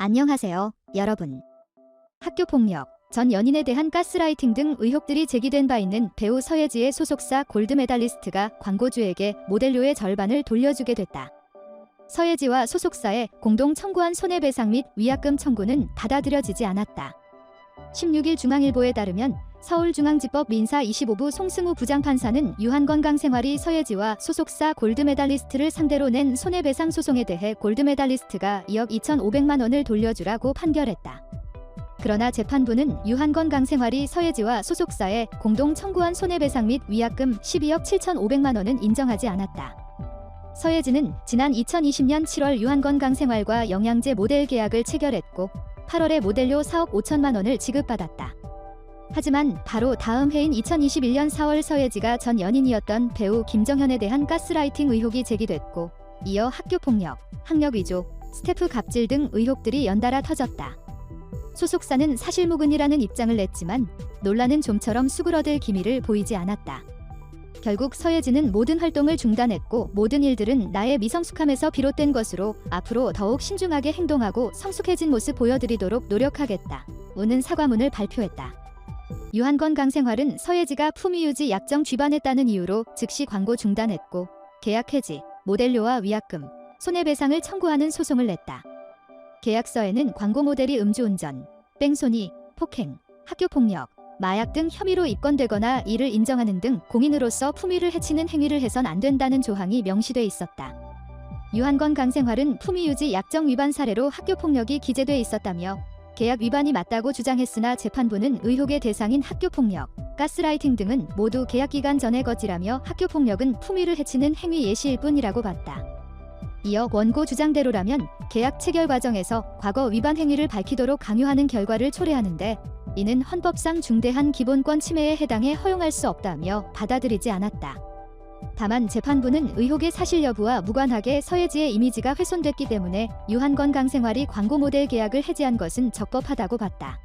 안녕하세요, 여러분. 학교 폭력, 전 연인에 대한 가스라이팅 등 의혹들이 제기된 바 있는 배우 서예지의 소속사 골드 메달리스트가 광고주에게 모델료의 절반을 돌려주게 됐다. 서예지와 소속사에 공동 청구한 손해배상 및 위약금 청구는 받아들여지지 않았다. 16일 중앙일보에 따르면 서울중앙지법 민사 25부 송승우 부장판사는 유한건강생활이 서예지와 소속사 골드메달리스트를 상대로 낸 손해배상 소송에 대해 골드메달리스트가 2억 2,500만 원을 돌려주라고 판결했다. 그러나 재판부는 유한건강생활이 서예지와 소속사에 공동 청구한 손해배상 및 위약금 12억 7,500만 원은 인정하지 않았다. 서예지는 지난 2020년 7월 유한건강생활과 영양제 모델 계약을 체결했고 8월에 모델료 4억 5천만 원을 지급받았다. 하지만 바로 다음 해인 2021년 4월 서예지가 전 연인이었던 배우 김정현에 대한 가스라이팅 의혹이 제기됐고 이어 학교폭력, 학력 위조, 스태프 갑질 등 의혹들이 연달아 터졌다. 소속사는 사실무근이라는 입장을 냈지만 논란은 좀처럼 수그러들 기미를 보이지 않았다. 결국 서예지는 모든 활동을 중단했고 모든 일들은 나의 미성숙함에서 비롯된 것으로 앞으로 더욱 신중하게 행동하고 성숙해진 모습 보여드리도록 노력하겠다. 우는 사과문을 발표했다. 유한건 강생활은 서예지가 품위 유지 약정 위반했다는 이유로 즉시 광고 중단했고 계약 해지, 모델료와 위약금, 손해배상을 청구하는 소송을 냈다. 계약서에는 광고 모델이 음주운전, 뺑소니, 폭행, 학교폭력, 마약 등 혐의로 입건되거나 이를 인정하는 등 공인으로서 품위를 해치는 행위를 해선 안 된다는 조항이 명시돼 있었다. 유한건 강생활은 품위 유지 약정 위반 사례로 학교폭력이 기재돼 있었다며 계약 위반이 맞다고 주장했으나 재판부는 의혹의 대상인 학교폭력, 가스라이팅 등은 모두 계약 기간 전의 것이라며 학교폭력은 품위를 해치는 행위 예시일 뿐이라고 봤다. 이어 원고 주장대로라면 계약 체결 과정에서 과거 위반 행위를 밝히도록 강요하는 결과를 초래하는데 이는 헌법상 중대한 기본권 침해에 해당해 허용할 수 없다며 받아들이지 않았다. 다만 재판부는 의혹의 사실 여부와 무관하게 서예지의 이미지가 훼손됐기 때문에 유한건 강생활이 광고 모델 계약을 해지한 것은 적법하다고 봤다.